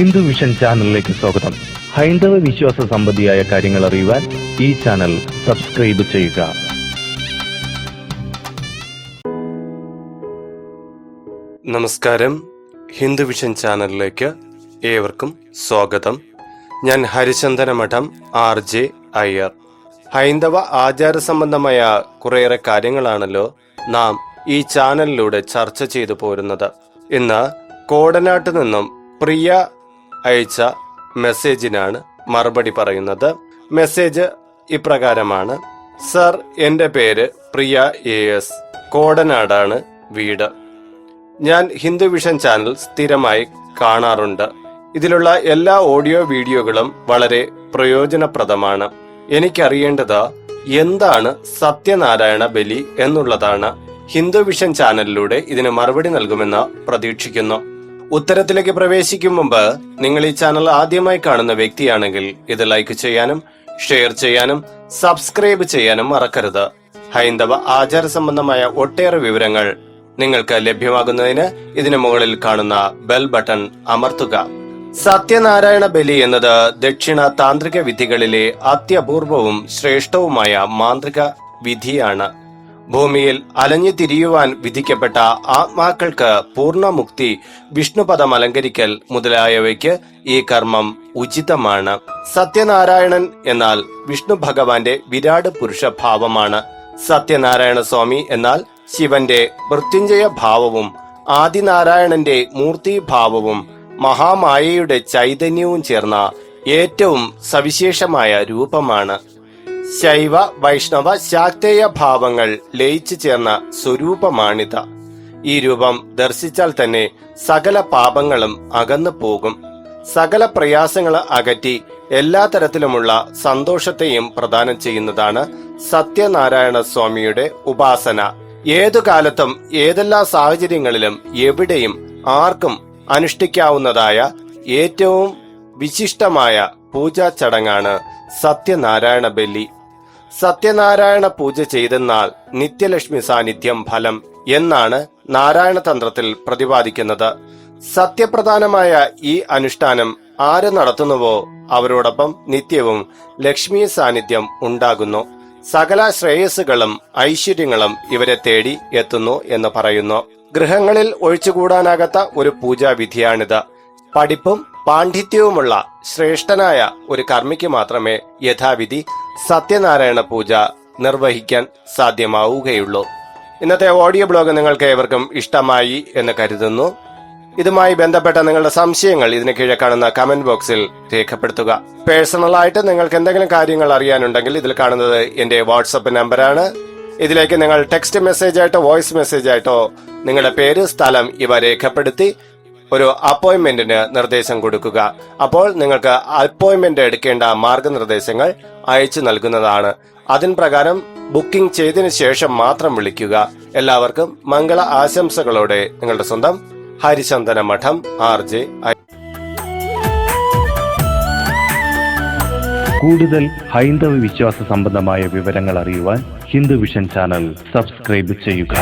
Hindu vision ചാനലിലേക്ക് സ്വാഗതം. ഹൈന്ദവ വിശ്വാസ സംബന്ധിയായ കാര്യങ്ങൾ അറിയുവാൻ ഈ ചാനൽ സബ്സ്ക്രൈബ് ചെയ്യുക. നമസ്കാരം. ഹിന്ദു വിഷൻ ചാനലിലേക്ക് ഏവർക്കും സ്വാഗതം. ഞാൻ ഹരിചന്ദന മഠം ആർ ജെ അയ്യർ. ഹൈന്ദവ ആചാര സംബന്ധമായ കുറേയേറെ കാര്യങ്ങളാണല്ലോ നാം ഈ ചാനലിലൂടെ ചർച്ച ചെയ്തു പോരുന്നത്. ഇന്ന് കോടനാട്ട് നിന്നും പ്രിയ അയച്ച മെസ്സേജിനാണ് മറുപടി പറയുന്നത്. മെസ്സേജ് ഇപ്രകാരമാണ്. സർ എന്റെ പേര് പ്രിയ എ എസ്. കോടനാടാണ് വീട്. ഞാൻ ഹിന്ദു വിഷൻ ചാനൽ സ്ഥിരമായി കാണാറുണ്ട്. ഇതിലുള്ള എല്ലാ ഓഡിയോ വീഡിയോകളും വളരെ പ്രയോജനപ്രദമാണ്. എനിക്കറിയേണ്ടത് എന്താണ് സത്യനാരായണ ബലി എന്നുള്ളതാണ്. ഹിന്ദു വിഷൻ ചാനലിലൂടെ ഇതിന് മറുപടി നൽകുമെന്ന് പ്രതീക്ഷിക്കുന്നു. ഉത്തരത്തിലേക്ക് പ്രവേശിക്കും മുമ്പ് നിങ്ങൾ ഈ ചാനൽ ആദ്യമായി കാണുന്ന വ്യക്തിയാണെങ്കിൽ ഇത് ലൈക്ക് ചെയ്യാനും ഷെയർ ചെയ്യാനും സബ്സ്ക്രൈബ് ചെയ്യാനും മറക്കരുത്. ഹൈന്ദവ ആചാര സംബന്ധമായ ഒട്ടേറെ വിവരങ്ങൾ നിങ്ങൾക്ക് ലഭ്യമാകുന്നതിന് ഇതിനു മുകളിൽ കാണുന്ന ബെൽ ബട്ടൺ അമർത്തുക. സത്യനാരായണ ബലി എന്നത് ദക്ഷിണ താന്ത്രിക വിധികളിലെ അത്യപൂർവവും ശ്രേഷ്ഠവുമായ മാന്ത്രിക വിധിയാണ്. ഭൂമിയിൽ അലഞ്ഞു തിരിയുവാൻ വിധിക്കപ്പെട്ട ആത്മാക്കൾക്ക് പൂർണമുക്തി വിഷ്ണുപദം അലങ്കരിക്കൽ മുതലായവയ്ക്ക് ഈ കർമ്മം ഉചിതമാണ്. സത്യനാരായണൻ എന്നാൽ വിഷ്ണു ഭഗവാന്റെ വിരാട് പുരുഷ ഭാവമാണ്. സത്യനാരായണ സ്വാമി എന്നാൽ ശിവന്റെ മൃത്യുഞ്ജയ ഭാവവും ആദിനാരായണന്റെ മൂർത്തി ഭാവവും മഹാമായയുടെ ചൈതന്യവും ചേർന്ന ഏറ്റവും സവിശേഷമായ രൂപമാണ്. ശൈവ വൈഷ്ണവ ശാക്തേയ ഭാവങ്ങൾ ലയിച്ചു ചേർന്ന സ്വരൂപമാണിത. ഈ രൂപം ദർശിച്ചാൽ തന്നെ സകല പാപങ്ങളും അകന്നു പോകും. സകല പ്രയാസങ്ങൾ അകറ്റി എല്ലാ തരത്തിലുമുള്ള സന്തോഷത്തെയും പ്രദാനം ചെയ്യുന്നതാണ് സത്യനാരായണ സ്വാമിയുടെ ഉപാസന. ഏതു കാലത്തും ഏതെല്ലാ സാഹചര്യങ്ങളിലും എവിടെയും ആർക്കും അനുഷ്ഠിക്കാവുന്നതായ ഏറ്റവും വിശിഷ്ടമായ പൂജാ ചടങ്ങാണ് സത്യനാരായണ ബലി. സത്യനാരായണ പൂജ ചെയ്തെന്നാൽ നിത്യലക്ഷ്മി സാന്നിധ്യം ഫലം എന്നാണ് നാരായണ തന്ത്രത്തിൽ പ്രതിപാദിക്കുന്നത്. സത്യപ്രധാനമായ ഈ അനുഷ്ഠാനം ആര് നടത്തുന്നുവോ അവരോടൊപ്പം നിത്യവും ലക്ഷ്മി സാന്നിധ്യം ഉണ്ടാകുന്നു. സകല ശ്രേയസ്സുകളും ഐശ്വര്യങ്ങളും ഇവരെ തേടി എത്തുന്നു എന്ന് പറയുന്നു. ഗൃഹങ്ങളിൽ ഒഴിച്ചുകൂടാനാകാത്ത ഒരു പൂജാവിധിയാണിത്. പഠിപ്പും പാണ്ഡിത്യവുമുള്ള ശ്രേഷ്ഠനായ ഒരു കർമ്മിക്ക് മാത്രമേ യഥാവിധി സത്യനാരായണ പൂജ നിർവഹിക്കാൻ സാധ്യമാവുകയുള്ളൂ. ഇന്നത്തെ ഓഡിയോ ബ്ലോഗ് നിങ്ങൾക്ക് ഏവർക്കും ഇഷ്ടമായി എന്ന് കരുതുന്നു. ഇതുമായി ബന്ധപ്പെട്ട നിങ്ങളുടെ സംശയങ്ങൾ ഇതിന് കീഴെ കാണുന്ന കമന്റ് ബോക്സിൽ രേഖപ്പെടുത്തുക. പേഴ്സണലായിട്ട് നിങ്ങൾക്ക് എന്തെങ്കിലും കാര്യങ്ങൾ അറിയാനുണ്ടെങ്കിൽ ഇതിൽ കാണുന്നത് എന്റെ വാട്സപ്പ് നമ്പറാണ്. ഇതിലേക്ക് നിങ്ങൾ ടെക്സ്റ്റ് മെസ്സേജായിട്ടോ വോയിസ് മെസ്സേജായിട്ടോ നിങ്ങളുടെ പേര് സ്ഥലം ഇവ രേഖപ്പെടുത്തി ഒരു അപ്പോയിന്റ്മെന്റിന് നിർദ്ദേശം കൊടുക്കുക. അപ്പോൾ നിങ്ങൾക്ക് അപ്പോയിന്റ്മെന്റ് എടുക്കേണ്ട മാർഗനിർദ്ദേശങ്ങൾ അയച്ചു നൽകുന്നതാണ്. അതിൻ പ്രകാരം ബുക്കിംഗ് ചെയ്തതിന് ശേഷം മാത്രം വിളിക്കുക. എല്ലാവർക്കും മംഗള ആശംസകളോടെ നിങ്ങളുടെ സ്വന്തം ഹരിചന്ദന മഠം ആർ ജെ കൂടുതൽ ഹൈന്ദവ വിശ്വാസ സംബന്ധമായ വിവരങ്ങൾ അറിയുവാൻ ഹിന്ദു വിഷൻ ചാനൽ സബ്സ്ക്രൈബ് ചെയ്യുക.